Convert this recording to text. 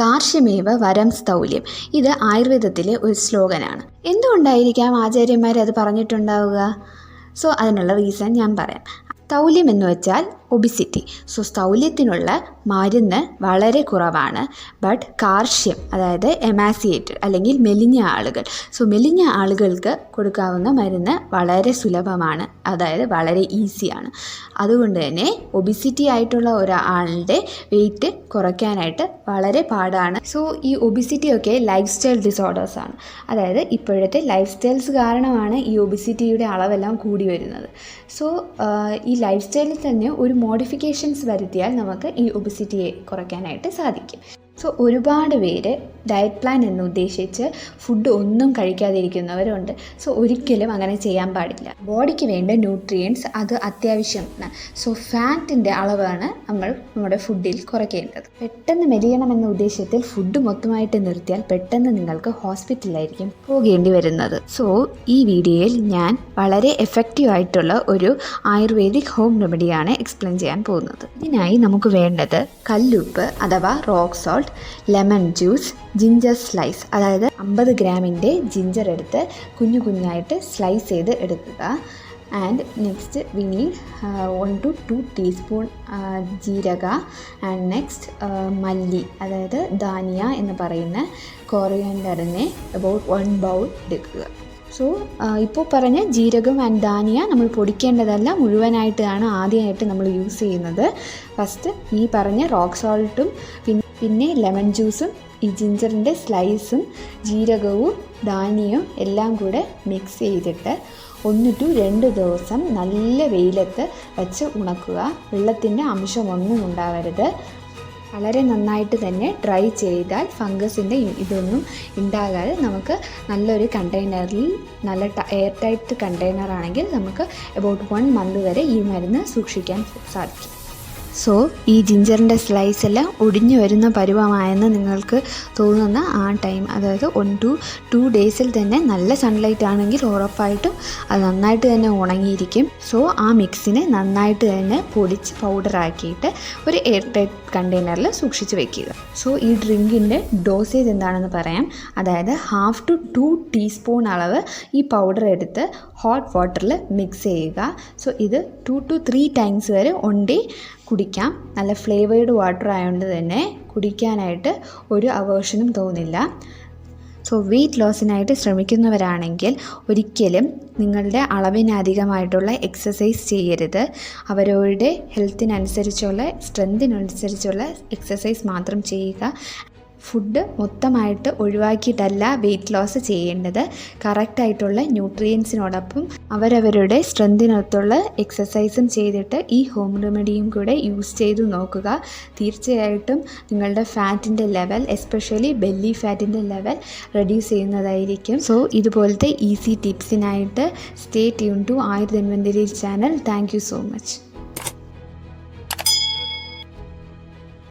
കാർഷ്യമേവ വരം സ്ഥൗല്യം ഇത് ആയുർവേദത്തിലെ ഒരു സ്ലോഗനാണ് എന്തുകൊണ്ടായിരിക്കാം ആചാര്യന്മാർ അത് പറഞ്ഞിട്ടുണ്ടാവുക? സോ അതിനുള്ള റീസൺ ഞാൻ പറയാം. തൗല്യം എന്ന് വെച്ചാൽ ഒബിസിറ്റി സോ സ്ഥൗല്യത്തിനുള്ള മരുന്ന് വളരെ കുറവാണ്. ബട്ട് കാർഷ്യം അതായത് എമാസിയേറ്റഡ് അല്ലെങ്കിൽ മെലിഞ്ഞ ആളുകൾ. സോ മെലിഞ്ഞ ആളുകൾക്ക് കൊടുക്കാവുന്ന മരുന്ന് വളരെ സുലഭമാണ്. അതായത് വളരെ ഈസിയാണ് അതുകൊണ്ട് തന്നെ ഒബിസിറ്റി ആയിട്ടുള്ള ഒരാളുടെ വെയിറ്റ് കുറയ്ക്കാനായിട്ട് വളരെ പാടാണ്. സോ ഈ ഒബിസിറ്റി ഒക്കെ ലൈഫ് സ്റ്റൈൽ ഡിസോർഡേഴ്സാണ് അതായത് ഇപ്പോഴത്തെ ലൈഫ് സ്റ്റൈൽസ് കാരണമാണ് ഈ ഒബിസിറ്റിയുടെ അളവെല്ലാം കൂടി വരുന്നത്. സോ ഈ ലൈഫ് സ്റ്റൈലിൽ തന്നെ ഒരു മോഡിഫിക്കേഷൻസ് വരുത്തിയാൽ നമുക്ക് ഈ ഒബിസിറ്റിയെ കുറയ്ക്കാനായിട്ട് സാധിക്കും. സോ ഒരുപാട് പേര് ഡയറ്റ് പ്ലാൻ എന്ന് ഉദ്ദേശിച്ച് ഫുഡ് ഒന്നും കഴിക്കാതിരിക്കുന്നവരുണ്ട്. സോ ഒരിക്കലും അങ്ങനെ ചെയ്യാൻ പാടില്ല. ബോഡിക്ക് വേണ്ട ന്യൂട്രിയൻസ് അത് അത്യാവശ്യമാണ്. സോ ഫാറ്റിന്റെ അളവാണ് നമ്മൾ നമ്മുടെ ഫുഡിൽ കുറയ്ക്കേണ്ടത്. പെട്ടെന്ന് മെലിയണമെന്ന ഉദ്ദേശത്തിൽ ഫുഡ് മൊത്തമായിട്ട് നിർത്തിയാൽ പെട്ടെന്ന് നിങ്ങൾക്ക് ഹോസ്പിറ്റലിലായിരിക്കും പോകേണ്ടി വരുന്നത്. സോ ഈ വീഡിയോയിൽ ഞാൻ വളരെ എഫക്റ്റീവ് ആയിട്ടുള്ള ഒരു ആയുർവേദിക് ഹോം റെമഡിയാണ് എക്സ്പ്ലെയിൻ ചെയ്യാൻ പോകുന്നത്. ഇതിനായി നമുക്ക് വേണ്ടത് കല്ലുപ്പ് അഥവാ rock salt lemon juice ginger slice അതായത് അമ്പത് ഗ്രാമിന്റെ ജിഞ്ചർ എടുത്ത് കുഞ്ഞു കുഞ്ഞായിട്ട് സ്ലൈസ് ചെയ്ത് എടുക്കുക. And next we need one two two teaspoon ജീരക. ആൻഡ് നെക്സ്റ്റ് മല്ലി അതായത് ധാനിയ എന്ന് പറയുന്ന കൊറിയൻഡറിനെ അബൌട്ട് വൺ ബൗൾ എടുക്കുക. സോ ഇപ്പോൾ പറഞ്ഞ ജീരകം ആൻഡ് ധാനിയ നമ്മൾ പൊടിക്കേണ്ടതല്ല മുഴുവനായിട്ടാണ് ആദ്യമായിട്ട് നമ്മൾ യൂസ് ചെയ്യുന്നത്. ഫസ്റ്റ് ഈ പറഞ്ഞ റോക്ക് സോൾട്ടും പിന്നെ ലെമൺ ജ്യൂസും ഈ ജിഞ്ചറിന്റെ സ്ലൈസും ജീരകവും ധാന്യവും എല്ലാം കൂടെ മിക്സ് ചെയ്തിട്ട് ഒന്ന് ടു രണ്ട് ദിവസം നല്ല വെയിലത്ത് വെച്ച് ഉണക്കുക. വെള്ളത്തിന്റെ അംശമൊന്നും ഉണ്ടാവരുത്. വളരെ നന്നായിട്ട് തന്നെ ഡ്രൈ ചെയ്താൽ ഫംഗസിന്റെ ഇതൊന്നും ഉണ്ടാകാതെ നമുക്ക് നല്ലൊരു കണ്ടെയ്നറിൽ നല്ല എയർ ടൈറ്റ് കണ്ടെയ്നറാണെങ്കിൽ നമുക്ക് എബൌട്ട് വൺ മന്ത് വരെ ഈ മരുന്ന് സൂക്ഷിക്കാൻ സാധിക്കും. സോ ഈ ജിഞ്ചറിന്റെ സ്ലൈസ് എല്ലാം ഒടിഞ്ഞു വരുന്ന പരുവമായെന്ന് നിങ്ങൾക്ക് തോന്നുന്ന ആ ടൈം അതായത് വൺ ടു ടു ഡേയ്സിൽ തന്നെ നല്ല സൺലൈറ്റ് ആണെങ്കിൽ ഉറപ്പായിട്ടും അത് നന്നായിട്ട് തന്നെ ഉണങ്ങിയിരിക്കും. സോ ആ മിക്സിനെ നന്നായിട്ട് തന്നെ പൊടിച്ച് പൗഡറാക്കിയിട്ട് ഒരു എയർ ടൈറ്റ് കണ്ടെയ്നറിൽ സൂക്ഷിച്ച് വെക്കുക. സോ ഈ ഡ്രിങ്കിന്റെ ഡോസേജ് എന്താണെന്ന് പറയാം. അതായത് ഹാഫ് ടു ടു ടീസ്പൂൺ അളവ് ഈ പൗഡർ എടുത്ത് ഹോട്ട് വാട്ടറിൽ മിക്സ് ചെയ്യുക. സോ ഇത് ടു ടു ത്രീ ടൈംസ് വരെ ഉണ്ടി കുടിക്കാം. നല്ല ഫ്ലേവേർഡ് വാട്ടർ ആയതുകൊണ്ട് തന്നെ കുടിക്കാനായിട്ട് ഒരു അവേർഷനും തോന്നില്ല. സോ വെയിറ്റ് ലോസിനായിട്ട് ശ്രമിക്കുന്നവരാണെങ്കിൽ ഒരിക്കലും നിങ്ങളുടെ അളവിനധികമായിട്ടുള്ള എക്സസൈസ് ചെയ്യരുത്. അവരവരുടെ ഹെൽത്തിനനുസരിച്ചുള്ള സ്ട്രെങ്തിനനുസരിച്ചുള്ള എക്സസൈസ് മാത്രം ചെയ്യുക. ഫുഡ് മൊത്തമായിട്ട് ഒഴിവാക്കിയിട്ടല്ല വെയിറ്റ് ലോസ് ചെയ്യേണ്ടത്. കറക്റ്റായിട്ടുള്ള ന്യൂട്രിയൻസിനോടൊപ്പം അവരവരുടെ സ്ട്രെങ്തിനൊത്തുള്ള എക്സസൈസും ചെയ്തിട്ട് ഈ ഹോം റെമഡിയും കൂടെ യൂസ് ചെയ്ത് നോക്കുക. തീർച്ചയായിട്ടും നിങ്ങളുടെ ഫാറ്റിന്റെ ലെവൽ എസ്പെഷ്യലി ബെല്ലി ഫാറ്റിന്റെ ലെവൽ റെഡ്യൂസ് ചെയ്യുന്നതായിരിക്കും. സോ ഇതുപോലത്തെ easy ടിപ്സിനായിട്ട് stay tune to Ayur Dhanwantari channel thank so much